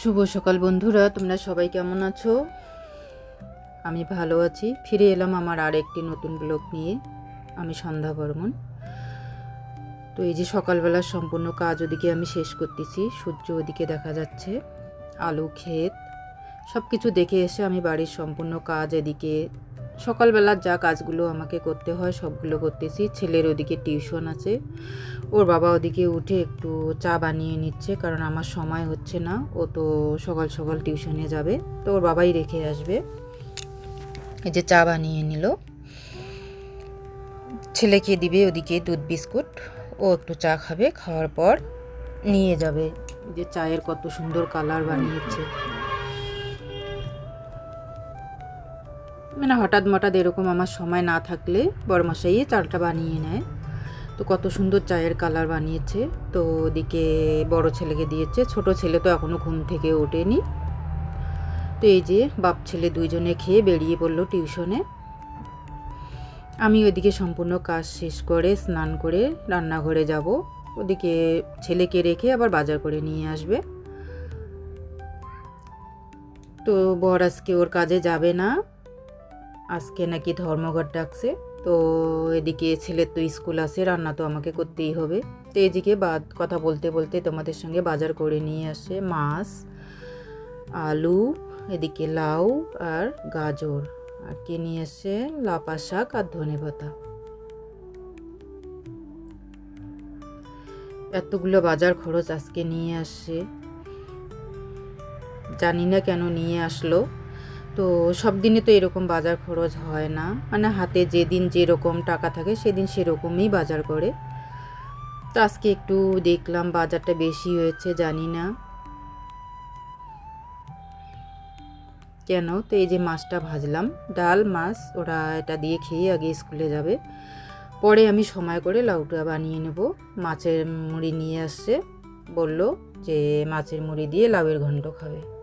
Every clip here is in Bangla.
শুভ সকাল বন্ধুরা, তোমরা সবাই কেমন আছো? আমি ভালো আছি। ফিরে এলাম আমার আর একটি নতুন ব্লগ নিয়ে, আমি সন্ধ্যা বর্মন তো এই যে সকালবেলার সম্পূর্ণ কাজ ওদিকে আমি শেষ করতেছি, সূর্য ওদিকে দেখা যাচ্ছে, আলু, ক্ষেত সব কিছু দেখে এসে আমি বাড়ির সম্পূর্ণ কাজ এদিকে সকালবেলার যা কাজগুলো আমাকে করতে হয়, সবগুলো করতেছি। ছেলের ওদিকে টিউশন আছে। ওর বাবা ওদিকে উঠে একটু চা বানিয়ে নিচ্ছে, কারণ আমার সময় হচ্ছে না। ও তো সকাল সকাল টিউশনে যাবে। তো ওর বাবাই রেখে আসবে। এই যে চা বানিয়ে নিল। ছেলেকে দিবে ওদিকে দুধ, বিস্কুট। ও একটু চা খাবে, খাওয়ার পর নিয়ে যাবে। যে চায়ের কত সুন্দর কালার বানিয়েছে। মানে হঠাৎ মঠাৎ এরকম আমার সময় না থাকলে বড়মশাই চালটা বানিয়ে নেয়। তো কত সুন্দর চায়ের কালার বানিয়েছে। তো ওদিকে বড় ছেলেকে দিয়েছে। ছোট ছেলে তো এখনও ঘুম থেকে ওঠেনি। তো এই যে বাপ ছেলে দুইজনে খেয়ে বেরিয়ে পড়ল টিউশনে আমি ওইদিকে সম্পূর্ণ কাজ শেষ করে স্নান করে রান্নাঘরে যাব। ওদিকে ছেলেকে রেখে আবার বাজার করে নিয়ে আসবে। তো বর আজকে ওর কাজে যাবে না। আজকে নাকি ধর্মঘট ডাকছে, তো এদিকে ছেলের তো স্কুল আছে, রান্না তো আমাকে করতেই হবে। তো এদিকে বাদ, কথা বলতে বলতে তোমাদের সঙ্গে বাজার করে নিয়ে আসে মাছ, আলু, এদিকে লাউ আর গাজর। আর কে নিয়ে আসে? লাপা শাক আর ধনে পাতা। এতগুলো বাজার খরচ আজকে নিয়ে আসে। জানি না কেন নিয়ে আসলো। তো সব দিনে তো এরকম বাজার খরচ হয় না। মানে হাতে যেদিন যেরকম টাকা থাকে সেদিন সেরকমই বাজার করে। তো আজকে একটু দেখলাম বাজারটা বেশি হয়েছে, জানি না। কেন? তো এই যে মাছটা ভাজলাম, ডাল, মাছ, ওরা এটা দিয়ে খেয়ে আগে স্কুলে যাবে। পরে আমি সময় করে লাউটা বানিয়ে নেব। মাছের মুড়ি নিয়ে আসছে, বলল যে মাছের মুড়ি দিয়ে লাউয়ের ঘন্ট খাবে।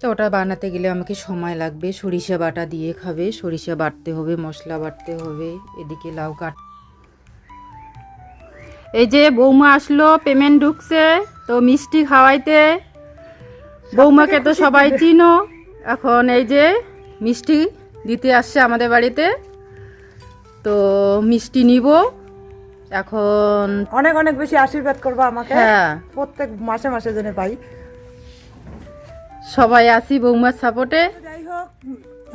তো ওটা বানাতে গেলে আমাকে সময় লাগবে। সরিষা বাটা দিয়ে খাবে। সরিষা বাটতে হবে মশলা বাটতে হবে এদিকে লাউ কাট এই যে বৌমা আসলো পেমেন্ট ঢুকছে তো মিষ্টি খাওয়াইতে। বৌমাকে তো সবাই চিনো। এখন এই যে মিষ্টি দিতে আসছে আমাদের বাড়িতে। তো মিষ্টি নিব। এখন অনেক অনেক বেশি আশীর্বাদ করব আমাকে। হ্যাঁ। প্রত্যেক মাসে মাসে জন্য পাই। সবাই আসি বৌমার সাপোর্টে। যাই হোক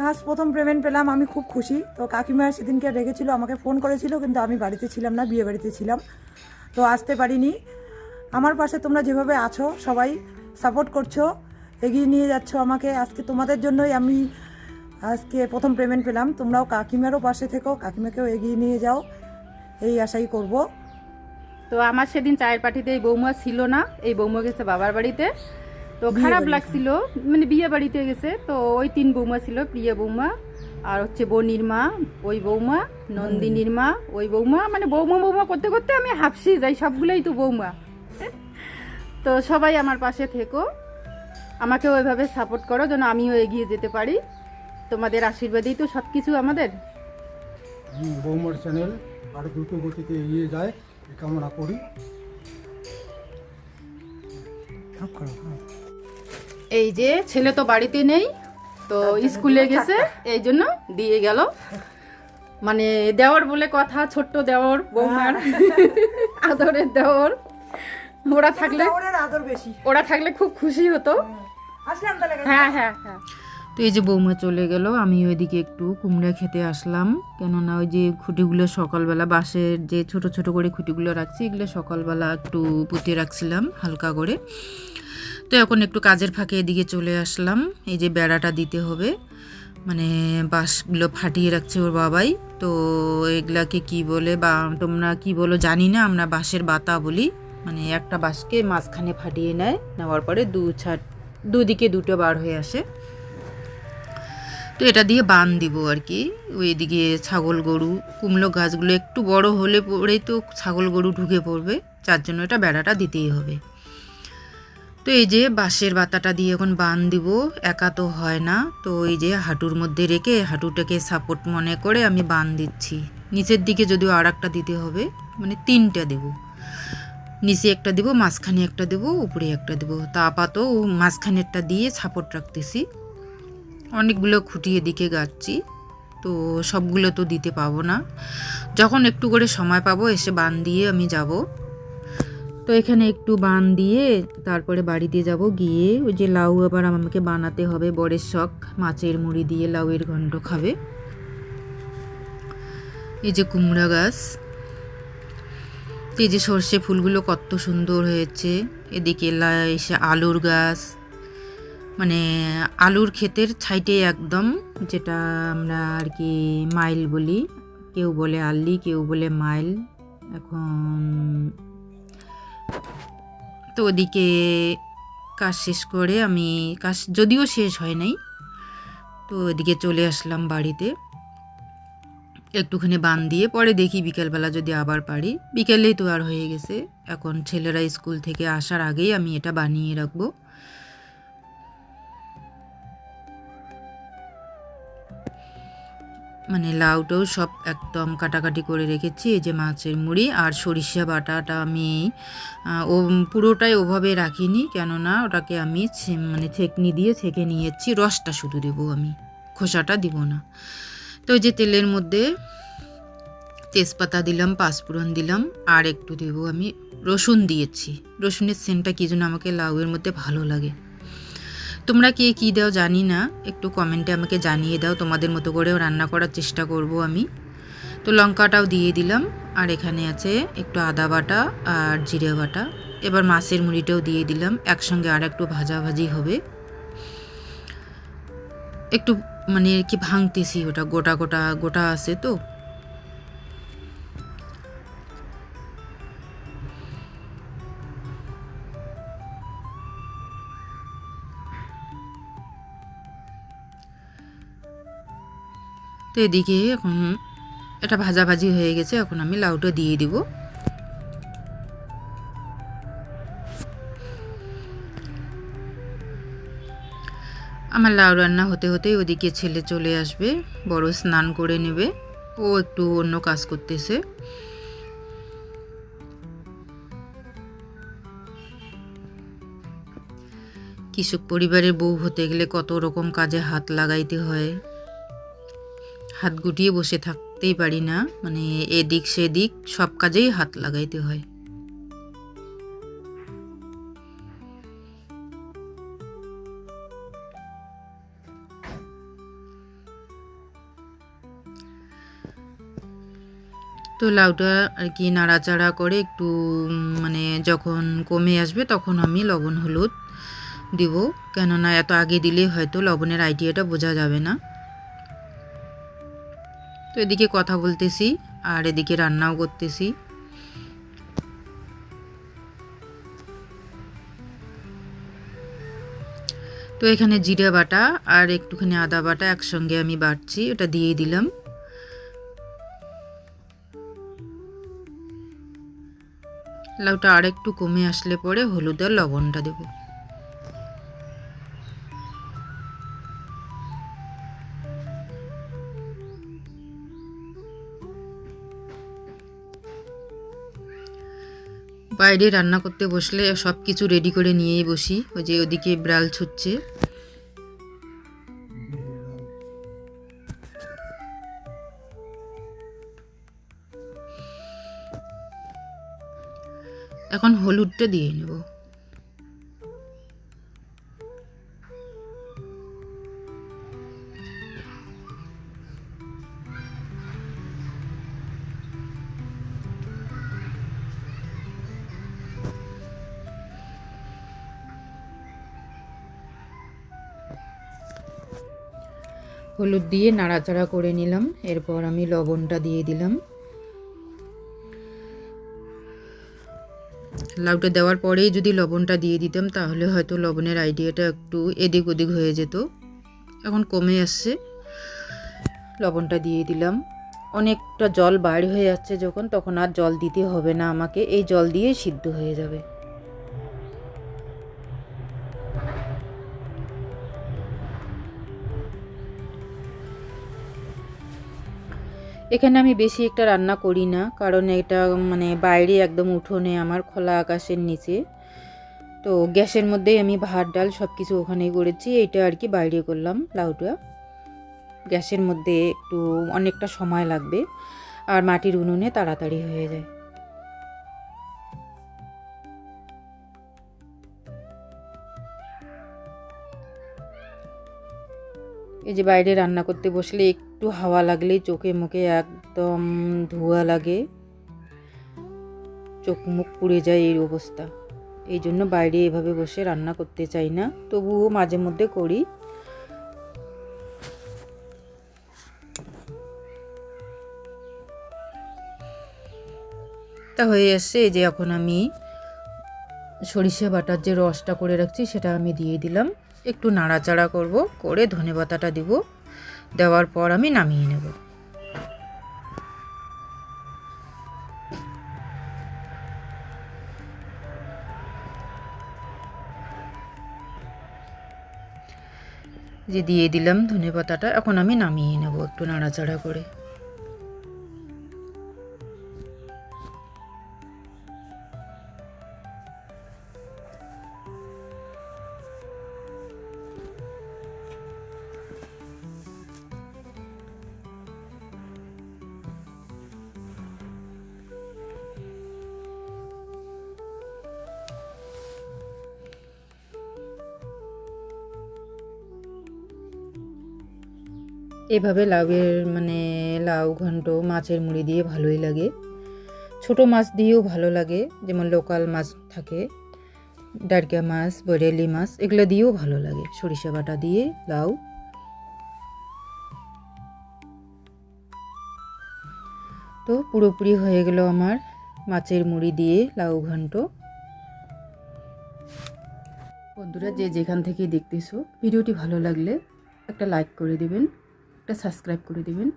আজ প্রথম পেমেন্ট পেলাম আমি খুব খুশি। তো কাকিমা সেদিনকে রেখেছিল আমাকে ফোন করেছিল কিন্তু আমি বাড়িতে ছিলাম না বিয়ে বাড়িতে ছিলাম। তো আসতে পারিনি। আমার পাশে তোমরা যেভাবে আছো সবাই সাপোর্ট করছ এগিয়ে নিয়ে যাচ্ছ আমাকে। আজকে তোমাদের জন্যই আমি আজকে প্রথম পেমেন্ট পেলাম। তোমরাও কাকিমারও পাশে থেকো কাকিমাকেও এগিয়ে নিয়ে যাও এই আশাই করব। তো আমার সেদিন চায়ের পার্টিতে এই বৌমা ছিল না এই বৌমা গেছে বাবার বাড়িতে। তো খারাপ লাগছিল মানে বিয়ে বাড়িতে গেছে তো ওই তিন বৌমা ছিল প্রিয়া বৌমা আর হচ্ছে বনির মা ওই বৌমা নন্দিনীর মা ওই বৌমা মানে বৌমা বৌমা করতে করতে আমি হাফসি যাই সবগুলোই তো বৌমা। তো সবাই আমার পাশে থেকো আমাকে ওইভাবে সাপোর্ট করো যেন আমিও এগিয়ে যেতে পারি। তোমাদের আশীর্বাদেই তো সব কিছু আমাদের বৌমার চ্যানেল আরও দ্রুত গতিতে এগিয়ে যায় কামনা করি। এই যে ছেলে তো বাড়িতে নেই তো স্কুলে গেছে এই জন্য দিয়ে গেল। মানে দেওয়ার বলে কথা ছোট্ট দেওয়ার বৌমার আদরের দেওয়ার। ওরা থাকলে ওরা থাকলে খুব খুশি হতো। হ্যাঁ হ্যাঁ হ্যাঁ। এই যে বৌমা চলে গেল, আমি ওইদিকে একটু কুমড়া খেতে আসলাম। কেননা ওই যে খুঁটিগুলো সকালবেলা বাঁশের যে ছোট ছোট করে খুঁটিগুলো রাখছি, এগুলো সকালবেলা একটু পুঁতে রাখছিলাম হালকা করে। তো এখন একটু কাজের ফাঁকে এদিকে চলে আসলাম। এই যে বেড়াটা দিতে হবে। মানে বাঁশগুলো ফাটিয়ে রাখছে ওর বাবাই। তো এগুলাকে কি বলে বা তোমরা কি বলো জানি না, আমরা বাঁশের বাতা বলি। মানে একটা বাঁশকে মাঝখানে ফাটিয়ে নেয়, নেওয়ার পরে দু ছাট দুদিকে দুটো বার হয়ে আসে। তো এটা দিয়ে বান দিব আর কি। ওইদিকে ছাগল গরু, কুমড়ো গাছগুলো একটু বড় হলে পরেই তো ছাগল গরু ঢুকে পড়বে, যার জন্য এটা বেড়াটা দিতেই হবে। তো এই যে বাঁশের বাতাটা দিয়ে এখন বান দিব, একা তো হয় না। তো এই যে হাঁটুর মধ্যে রেখে হাঁটুটাকে সাপোর্ট মনে করে আমি বান দিচ্ছি। নিচের দিকে যদিও আর একটা দিতে হবে মানে তিনটা দেব। নিচে একটা দেবো, মাঝখানে একটা দেবো, উপরে একটা দেবো। তা আপাতত মাঝখানেরটা দিয়ে সাপোর্ট রাখতেছি। অনেকগুলো খুঁটি এদিকে গাচ্ছি, তো সবগুলো তো দিতে পাবো না। যখন একটু করে সময় পাবো, এসে বান দিয়ে আমি যাব। তো এখানে একটু বান দিয়ে তারপরে বাড়িতে যাব। গিয়ে ওই যে লাউ আবার আমাকে বানাতে হবে, বরের শখ, মাছের মুড়ি দিয়ে লাউয়ের ঘন্ট খাবে। এই যে কুমড়া গাছ, এই যে সর্ষে ফুলগুলো কত সুন্দর হয়েছে। এদিকে এসে আলুর গাছ মানে আলুর ক্ষেতের ছাইটে একদম, যেটা আমরা আর কি মাইল বলি। কেউ বলে আল্লি, কেউ বলে মাইল। এখন তো ওদিকে কাজ শেষ করে আমি, কাজ যদিও শেষ হয় নাই, তো ওদিকে চলে আসলাম বাড়িতে। একটুখানি বান দিয়ে পরে দেখি বিকেলবেলা যদি আবার পারি। বিকেলেই তো আর হয়ে গেছে। এখন ছেলেরা স্কুল থেকে আসার আগেই আমি এটা বানিয়ে রাখব। মানে লাউটাও সব একদম কাটাকাটি করে রেখেছি, এই যে মাছের মুড়ি আর সরিষা বাটাটা আমি ও পুরোটাই ওভাবে রাখিনি কেননা ওটাকে আমি মানে ছেঁকনি দিয়ে ছেঁকে নিয়েছি, রসটা শুধু দেবো আমি, খোসাটা দিব না। তো যে তেলের মধ্যে তেজপাতা দিলাম, পাঁচফোড়ন দিলাম, আর একটু দেব আমি রসুন দিয়েছি, রসুনের সেন্টটা কী জন্য আমাকে লাউয়ের মধ্যে ভালো লাগে। তোমরা কে কী দাও জানি না। একটু কমেন্টে আমাকে জানিয়ে দাও, তোমাদের মতো করেও রান্না করার চেষ্টা করব আমি। তো লঙ্কাটাও দিয়ে দিলাম, আর এখানে আছে একটু আদা বাটা আর জিরে বাটা। এবার মাছের মুড়িটাও দিয়ে দিলাম, একসঙ্গে আর একটু ভাজাভাজি হবে। একটু মানে কি ভাঙতেছি, ওটা গোটা গোটা গোটা আছে তো। এদিকে, এখন এটা ভাজাভাজি হয়ে গেছে, এখন আমি লাউটা দিয়ে দিব। আমার লাউ রান্না হতে হতেই ওদিকে ছেলে চলে আসবে, বড় স্নান করে নেবে। ও একটু অন্য কাজ করতেছে। কৃষক পরিবারের বউ হতে গেলে কত রকম কাজে হাত লাগাইতে হয়। হাত গুটিয়ে বসে থাকতেই পারি না। মানে এদিক সেদিক সব কাজেই হাত লাগাইতে হয়। তো লাউটা আর কি নাড়াচাড়া করে একটু মানে যখন কমে আসবে তখন আমি লবণ হলুদ দিব। কেননা এত আগে দিলে হয়তো লবণের আইডিয়াটা বোঝা যাবে না। তো এদিকে কথা বলতেছি, আর এদিকে রান্নাও করতেছি। তো এখানে জিরে বাটা আর একটুখানি আদা বাটা একসঙ্গে আমি বাটছি, ওটা দিয়ে দিলাম। লাউটা আর একটু কমে আসলে পরে হলুদ আর লবণটা দেবো। বাইরে রান্না করতে বসলে সব কিছু রেডি করে নিয়েই বসি। ওই যে ওদিকে ব্রাল ছুটছে। এখন হলুদটা দিয়ে নেব। হলুদ দিয়ে নাড়াচাড়া করে নিলাম। এরপর আমি লবণটা দিয়ে দিলাম। লাউটা দেওয়ার পরেই যদি লবণটা দিয়ে দিতাম, তাহলে হয়তো লবণের আইডিয়াটা একটু এদিক ওদিক হয়ে যেত। এখন কমে আসছে। লবণটা দিয়ে দিলাম। অনেকটা জল বাইর হয়ে যাচ্ছে যখন, তখন আর জল দিতে হবে না আমাকে। এই জল দিয়ে সিদ্ধ হয়ে যাবে। এখানে আমি বেশি একটা রান্না করি না, কারণ এটা মানে বাইরে একদম উঠোনে আমার খোলা আকাশের নিচে। তো গ্যাসের মধ্যেই আমি ভাত, ডাল সব কিছু ওখানেই করেছি এটা আর কি বাইরে করলাম, লাউটা। গ্যাসের মধ্যে একটু অনেকটা সময় লাগবে, আর মাটির উনুনে তাড়াতাড়ি হয়ে যায়। এই যে বাইরে রান্না করতে বসলে একটু হাওয়া লাগলেই চোখে মুখে একদম ধোয়া লাগে। চোখ মুখ পুড়ে যায় এই অবস্থা। এই জন্য বাইরে এভাবে বসে রান্না করতে চাই না, তবুও মাঝে মধ্যে করি। তা হয়ে এসছে এই যে এখন আমি সরিষা বাটার যে রসটা করে রাখছি সেটা আমি দিয়ে দিলাম। একটু নাড়াচাড়া করব, করে ধনে পাতাটা দিব। দেওয়ার পর আমি নামিয়ে নেব। যে দিয়ে দিলাম ধনে পাতাটা এখন আমি নামিয়ে নেব একটু নাড়াচাড়া করে। এভাবে লাউয়ের মানে লাউ ঘন্ট, মাছের মুড়ি দিয়ে ভালোই লাগে। ছোট মাছ দিয়েও ভালো লাগে, যেমন লোকাল মাছ থাকে। ডারকা মাছ, বরেলি মাছ, এগুলো দিয়েও ভালো লাগে। সরিষা বাটা দিয়ে লাউ। তো পুরোপুরি হয়ে গেল আমার মাছের মুড়ি দিয়ে লাউ ঘন্ট। বন্ধুরা, যে যেখান থেকে দেখতেছো, ভিডিওটি ভালো লাগলে একটা লাইক করে দিবেন। একটা সাবস্ক্রাইব করে দেবেন।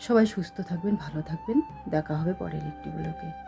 সবাই সুস্থ থাকবেন ভালো থাকবেন। দেখা হবে পরের একটি ব্লগে।